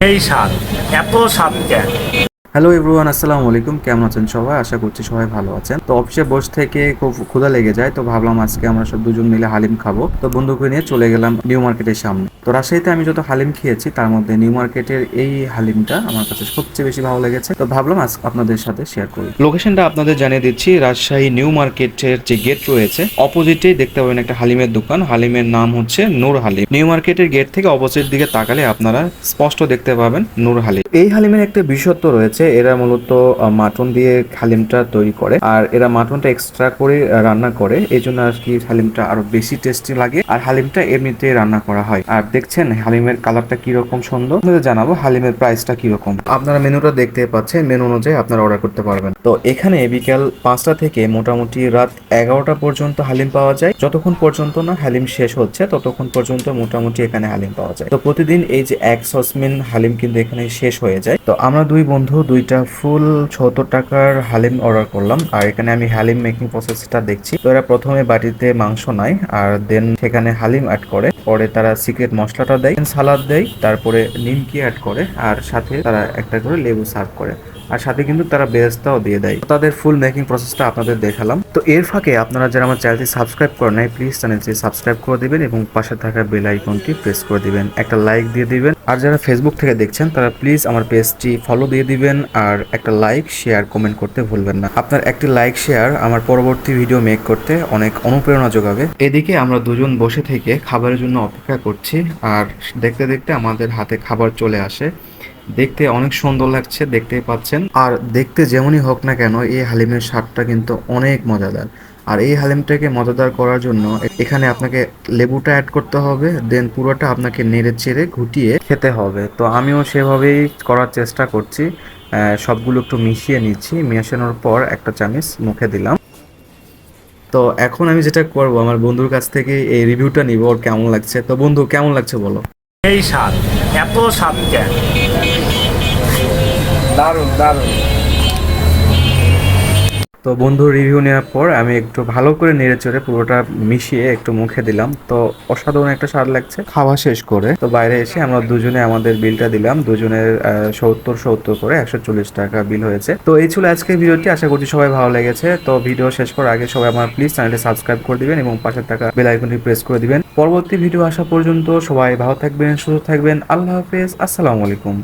এই স্বাদ এত স্বাদ কেন? হ্যালো এভরিওয়ান আসসালামু আলাইকুম। কেমন আছেন সবাই? আশা করছি সবাই ভালো আছেন। তো অফিসে বস থেকে খুব ক্ষুধা লেগে যায় তো ভাবলাম আজকে আমরা সব দুজন মিলে হালিম খাব। তো বন্ধুকে নিয়ে চলে গেলাম নিউ মার্কেটের সামনে। তো রাজশাহীতে আমি যত হালিম খেয়েছি তার মধ্যে নিউ মার্কেটের এই হালিমটা আমার কাছে সবচেয়ে বেশি ভালো লেগেছে। তো ভাবলাম আজ আপনাদের সাথে শেয়ার করি। লোকেশনটা আপনাদের জানিয়ে দিচ্ছি রাজশাহী নিউ মার্কেটের যে গেট রয়েছে অপোজিটেই দেখতে পাবেন একটা হালিমের দোকান। হালিমের নাম হচ্ছে নূর হালিম। নিউ মার্কেটের গেট থেকে অপোজিট দিকে তাকালে আপনারা স্পষ্ট দেখতে পাবেন নূর হালিম। এই হালিমের একটা বিশেষত্ব রয়েছে এরা মূলত মাটন দিয়ে হালিমটা তৈরি করে। আর এরা মাটনটা এক্সট্রা করে রান্না করে। এই জন্য আর কি হালিমটা আরও বেশি টেস্টি লাগে। আর হালিমটা এমনিতে রান্না করা হয়। আর দেখছেন হালিমের কালারটা কীরকম সুন্দর। আপনাদের জানাব হালিমের প্রাইসটা কীরকম। আপনারা মেনুটা দেখতে পাচ্ছেন। মেনু অনুযায়ী আপনারা অর্ডার করতে পারবেন। তো এখানে বিকাল পাঁচটা থেকে মোটামুটি রাত এগারোটা পর্যন্ত হালিম পাওয়া যায়। যতক্ষণ পর্যন্ত না হালিম শেষ হচ্ছে, ততক্ষণ পর্যন্ত মোটামুটি এখানে হালিম পাওয়া যায়। তো প্রতিদিন এই যে এক সসমিন হালিম কিন্তু এখানে শেষ হয়ে যায়। তো আমরা দুই বন্ধু দুইটা ফুল সত্তর টাকার হালিম অর্ডার করলাম। আর এখানে আমি হালিম মেকিং প্রসেসটা দেখছি। তো এরা প্রথমে বাটিতে মাংস নেয় আর দেন সেখানে হালিম অ্যাড করে। পরে তারা সিক্রেট মশলাটা দেয় সালাদ দেয়, তারপরে নিমকি অ্যাড করে আর সাথে তারা একটা করে লেবু সার্ভ করে। আর সাথে কিন্তু তারা বেরেস্তাও দিয়ে দেয়। তাদের ফুল মেকিং প্রসেসটা আপনাদের দেখালাম। তো এর ফাঁকে আপনারা যারা আমার চ্যানেলটি সাবস্ক্রাইব করেন প্লিজ চ্যানেলটি সাবস্ক্রাইব করে দিবেন এবং পাশে থাকা বেল আইকনটি প্রেস করে দিবেন। একটা লাইক দিয়ে দিবেন। আর যারা ফেসবুক থেকে দেখছেন, তারা প্লিজ আমার পেজটি ফলো দিয়ে দিবেন আর একটা লাইক শেয়ার কমেন্ট করতে ভুলবেন না। আপনার একটি লাইক শেয়ার আমার পরবর্তী ভিডিও মেক করতে অনেক অনুপ্রেরণা যোগাবে। এদিকে আমরা দুজন বসে থেকে খাবারের জন্য অপেক্ষা করছি আর দেখতে দেখতে আমাদের হাতে খাবার চলে আসে। দেখতে অনেক সুন্দর লাগছে, দেখতেই পাচ্ছেন। আর দেখতে যেমনই হোক না কেন, এই হালিমের স্বাদটা কিন্তু অনেক মজাদার। আর এই হালিমটাকে মজাদার করার জন্য এখানে আপনাকে লেবুটা অ্যাড করতে হবে দেন পুরোটা আপনাকে নেড়ে চেড়ে ঘুটিয়ে খেতে হবে। তো আমিও সেভাবেই করার চেষ্টা করছি। সবগুলো একটু মিশিয়ে নিচ্ছি। মেশানোর পর একটা চামিচ মুখে দিলাম। তো এখন আমি যেটা করব আমার বন্ধুর কাছ থেকে এই রিভিউটা নিব ওর কেমন লাগছে? তো বন্ধু কেমন লাগছে বলো? এই স্বাদ এত স্বাদ কেন? দারুণ দারুণ। তো বন্ধুর রিভিউ নেওয়ার পর আমি একটু ভালো করে নেড়ে চড়ে পুরোটা মিশিয়ে একটু মুখে দিলাম। তো অসাধারণ একটা স্বাদ লাগছে। খাওয়া শেষ করে। তো বাইরে এসে আমরা দুজনে আমাদের বিলটা দিলাম। দুজনের সত্তর সত্তর করে একশো চল্লিশ টাকা বিল হয়েছে। তো এই ছিল আজকের ভিডিওটি। আশা করছি সবাই ভালো লেগেছে। তো ভিডিও শেষ করার আগে সবাই আমার প্লিজ চ্যানেলটি সাবস্ক্রাইব করে দিবেন এবং পাশে থাকা বেল আইকনটি প্রেস করে দিবেন। পরবর্তী ভিডিও আসা পর্যন্ত সবাই ভালো থাকবেন সুস্থ থাকবেন। আল্লাহ হাফেজ। আসসালামু আলাইকুম।